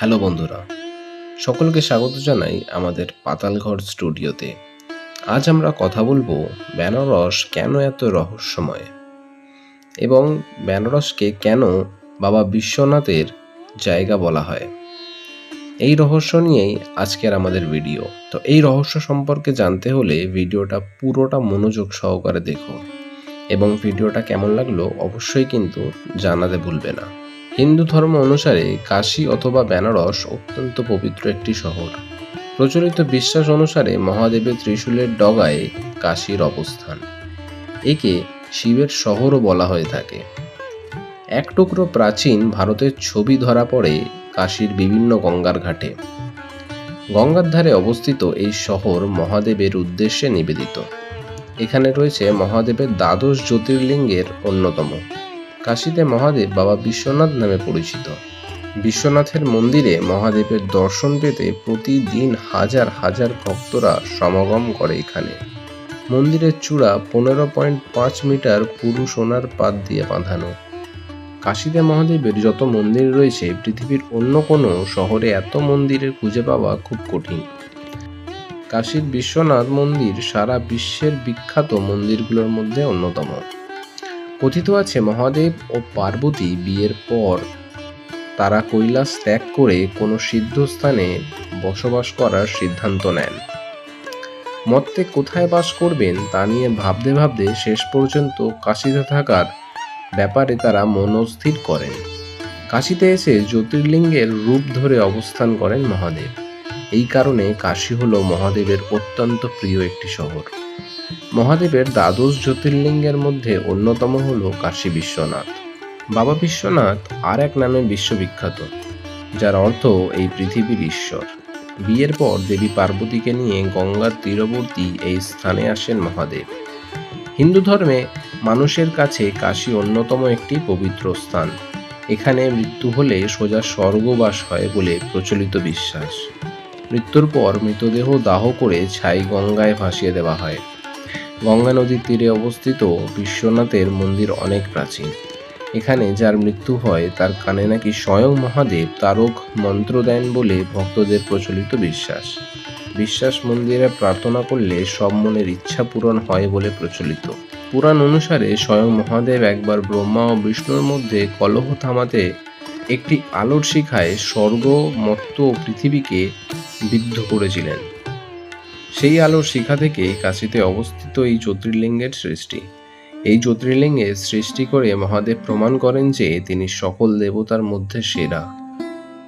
Hello বন্ধুরা, সকলকে স্বাগত জানাই আমাদের পাতালঘর স্টুডিওতে। আজ আমরা কথা বলব বেনারস কেন এত রহস্যময়? এবং বেনারসকে কেন বাবা বিশ্বনাথের জায়গা বলা হয়? এই রহস্য নিয়েই আজকের আমাদের ভিডিও। তো এই রহস্য সম্পর্কে জানতে হলে ভিডিওটা পুরোটা মনোযোগ সহকারে দেখো। এবং ভিডিওটা কেমন লাগল অবশ্যই কিন্তু জানাতে ভুলবে না। হিন্দু ধর্ম অনুসারে কাশী অথবা বেনারস অত্যন্ত পবিত্র একটি শহর। প্রচলিত বিশ্বাস অনুসারে মহাদেবের ত্রিশূলের ডগায় কাশীর অবস্থান। একে শিবের শহরও বলা হয়ে থাকে। এক টুকরো প্রাচীন ভারতের ছবি ধরা পড়ে কাশীর বিভিন্ন গঙ্গার ঘাটে। গঙ্গার ধারে অবস্থিত এই শহর মহাদেবের উদ্দেশ্যে নিবেদিত। এখানে রয়েছে মহাদেবের দ্বাদশ জ্যোতির্লিঙ্গের অন্যতম। কাশীতে মহাদেব বাবা বিশ্বনাথ নামে পরিচিত। বিশ্বনাথের মন্দিরে মহাদেবের দর্শন পেতে প্রতিদিন হাজার হাজার ভক্তরা সমাগম করে এখানে। মন্দিরের চূড়া পনেরো পয়েন্ট পাঁচ মিটার পুরু সোনার পাত দিয়ে বাঁধানো। কাশীতে মহাদেবের যত মন্দির রয়েছে, পৃথিবীর অন্য কোনো শহরে এত মন্দিরের খুঁজে পাওয়া খুব কঠিন। কাশীর বিশ্বনাথ মন্দির সারা বিশ্বের বিখ্যাত মন্দিরগুলোর মধ্যে অন্যতম। কথিত আছে, মহাদেব ও পার্বতী বিয়ের পর তারা কৈলাস ত্যাগ করে কোনো সিদ্ধস্থানে বসবাস করার সিদ্ধান্ত নেন। মত্তে কোথায় বাস করবেন তা নিয়ে ভাবতে ভাবতে শেষ পর্যন্ত কাশিতে থাকার ব্যাপারে তারা মনস্থির করেন। কাশিতে এসে জ্যোতির্লিঙ্গের রূপ ধরে অবস্থান করেন মহাদেব। এই কারণে কাশী হল মহাদেবের অত্যন্ত প্রিয় একটি শহর। মহাদেবের দ্বাদশ জ্যোতির্লিঙ্গের মধ্যে অন্যতম হল কাশী বিশ্বনাথ। বাবা বিশ্বনাথ আর এক নামে বিশ্ববিখ্যাত, যার অর্থ এই পৃথিবীর ঈশ্বর। বিয়ের পর দেবী পার্বতীকে নিয়ে গঙ্গার তীরবর্তী এই স্থানে আসেন মহাদেব। হিন্দু ধর্মে মানুষের কাছে কাশী অন্যতম একটি পবিত্র স্থান। এখানে মৃত্যু হলে সোজা স্বর্গবাস হয় বলে প্রচলিত বিশ্বাস। মৃত্যুর পর মৃতদেহ দাহ করে ছাই গঙ্গায় ভাসিয়ে দেওয়া হয়। গঙ্গা নদীর তীরে অবস্থিত বিশ্বনাথের মন্দির অনেক প্রাচীন। এখানে যার মৃত্যু হয়, তার কানে নাকি স্বয়ং মহাদেব তারক মন্ত্র দেন বলে ভক্তদের প্রচলিত বিশ্বাস। বিশ্বাস মন্দিরে প্রার্থনা করলে সব মনের ইচ্ছা পূরণ হয় বলে প্রচলিত। পুরাণ অনুসারে স্বয়ং মহাদেব একবার ব্রহ্মা ও বিষ্ণুর মধ্যে কলহ থামাতে একটি আলোর শিখায় স্বর্গ, মর্ত ও পৃথিবীকে বিদ্ধ করেছিলেন। সেই আলোর শিখা থেকে কাশীতে অবস্থিত এই জ্যোতির্লিঙ্গের সৃষ্টি। এই জ্যোতির্লিঙ্গে সৃষ্টি করে মহাদেব প্রমাণ করেন যে তিনি সকল দেবতার মধ্যে সেরা।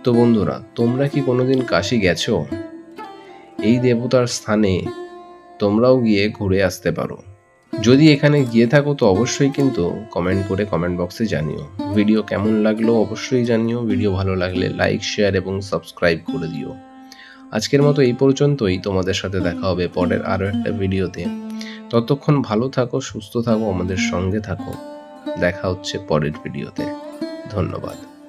তো বন্ধুরা, তোমরা কি কোনোদিন কাশি গেছো? এই দেবতার স্থানে তোমরাও গিয়ে ঘুরে আসতে পারো। যদি এখানে গিয়ে থাকো তো অবশ্যই কিন্তু কমেন্ট করে কমেন্ট বক্সে জানিও। ভিডিও কেমন লাগল অবশ্যই জানিও। ভিডিও ভালো লাগলে লাইক, শেয়ার এবং সাবস্ক্রাইব করে দিও। আজকের মতো এই পর্যন্তই। তোমাদের সাথে দেখা হবে পরের আরও একটা ভিডিওতে। ততক্ষণ ভালো থাকো, সুস্থ থাকো, আমাদের সঙ্গে থাকো। দেখা হচ্ছে পরের ভিডিওতে। ধন্যবাদ।